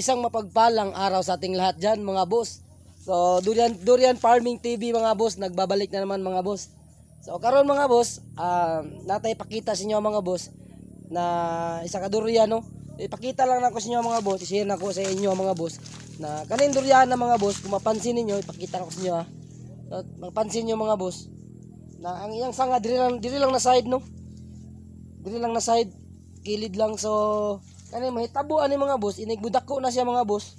isang mapagpalang araw sa ating lahat dyan mga boss. So Durian, Durian Farming TV mga boss, nagbabalik na naman mga boss. So karon mga boss, ah, natay pakita sa inyo mga boss na isa ka durian no. Ipakita lang nako sa inyo mga boss, i-share nako sa inyo mga boss na kanin durian na mga boss, kung mapansin ninyo, ipakita ko sa inyo ha. So, mapansin niyo mga boss na ang iyang sanga diri lang diri lang na side no. Diri lang na side, kilid lang so kani mahitabo ani mga boss, inigbudako na siya mga boss.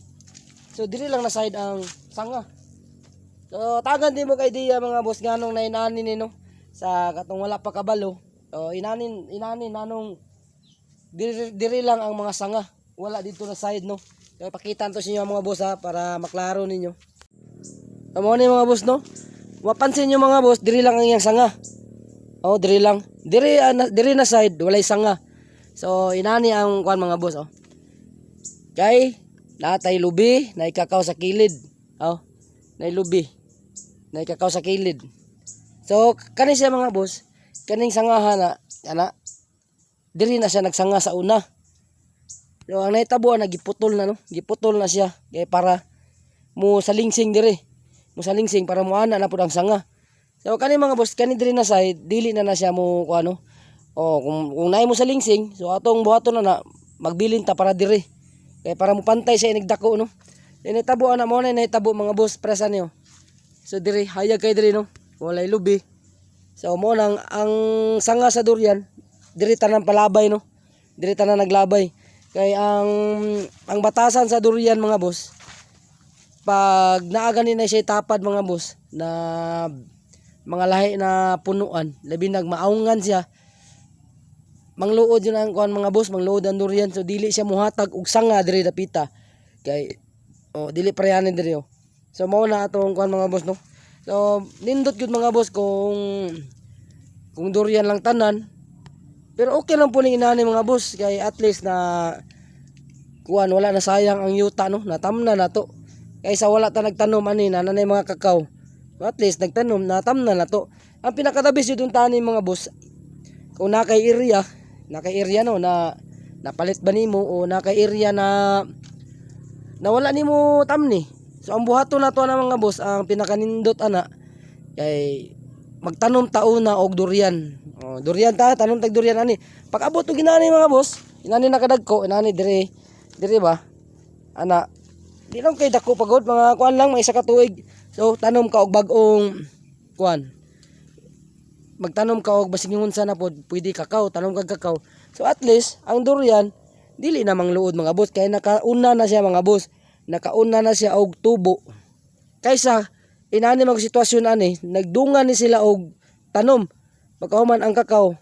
So diri lang na side ang sanga. So tagan din mo kay idea mga boss nganong na inani ni no sa katong wala pa kabalo. So inanin inanin nanong diri, diri lang ang mga sanga. Wala dito na side no. So ipakita to sa inyo mga boss ha para maklaro ninyo. Tamo ni mga boss no. Mapansin nyo mga boss, diri lang ang iyang sanga. Oh, diri lang. Diri ah, na, diri na side, walay sanga. So inani ang kuan mga boss oh. Kay natay lubi, na ikakaw sa kilid. Oh, nay lubi. Na ikakaw sa kilid. So kani siya mga boss, kaning sangahan na ana diri na siya nagsanga sa una. So ang nahitabo na giputol na no, giputol na siya kay para mo salingsing diri. Mo salingsing para mo ana na pud ang sanga. So kani mga boss, kani diri na side, dili na na siya mo kuno ano. Oh, kung kung naay mo sa lingsing, so atong buhaton na na magbilin ta para diri. Kay para mo pantay sa inigdako no. Ini tabo ana mo na nahitabo mga boss presa niyo. So diri hayag kay diri no. Walay lubi. So mo nang ang sanga sa durian diri tanan palabay no. Diri tanan naglabay. Kay ang ang batasan sa durian mga boss pag naaganin na siya tapad mga boss na mga lahi na punuan labi nagmaungan siya mangluod yun ang kuan mga boss mangluod ang durian. So dili siya muhatag og sanga diri dapita kay oh dili parehanin diri oh. So mao na atong kuan mga boss no? So nindot gyud mga boss kung kung durian lang tanan. Pero okay lang po ning inani mga boss kay at least na kuan wala na sayang ang yuta no? Natamna na to. Kaysa wala ta nagtanom ani na nanay mga kakaw So, at least nagtanom natamna na to. Ang pinakatabis yun tani mga boss kung na kay area na kay area no na napalit ba nimo o na kay area na nawala nimo tamni so ang buhato na to na mga boss ang pinakanindot ana kay magtanom tauna og durian. Oh, durian ta tanom tag durian ani. Pag abot og ginani mga boss inani nakadagko inani dire dire ba? Ana di lang kay dako pagod mga kuan lang may isa ka tuig. So tanom ka og bag-ong kuan magtanom ka og basig unsa na pod pwede kakao tanom kag kakao so at least ang durian dili na mangluod mga boss. Kay nakauna na siya mga boss. Nakauna na siya og tubo. Kaysa inani mag sitwasyon ani nagdungan ni sila og tanom. Pagkahuman ang kakao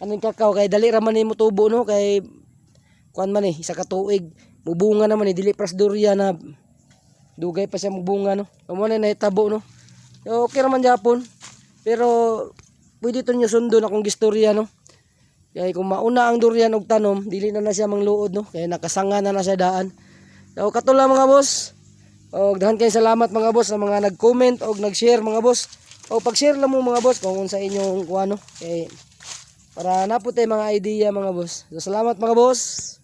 anong kakao kay dali ra man nimo tubo no? Kay kuan man eh isa ka tuig. Mubunga naman eh dili pras durian na dugay pa siya mubunga no? Amo na nahitabo no? Okay raman Japon pero pwede to nyo sundo na kung gistorya no? Kaya kung mauna ang durian og tanom dili na na siya mangluod no? Kaya nakasanga na na siya daan. So katula mga boss og dahan kayo salamat mga boss sa mga nag-comment og nag-share mga boss. O pag-share lang mo mga boss kung unsa inyong kuano kay para naputay mga idea mga boss. So, salamat mga boss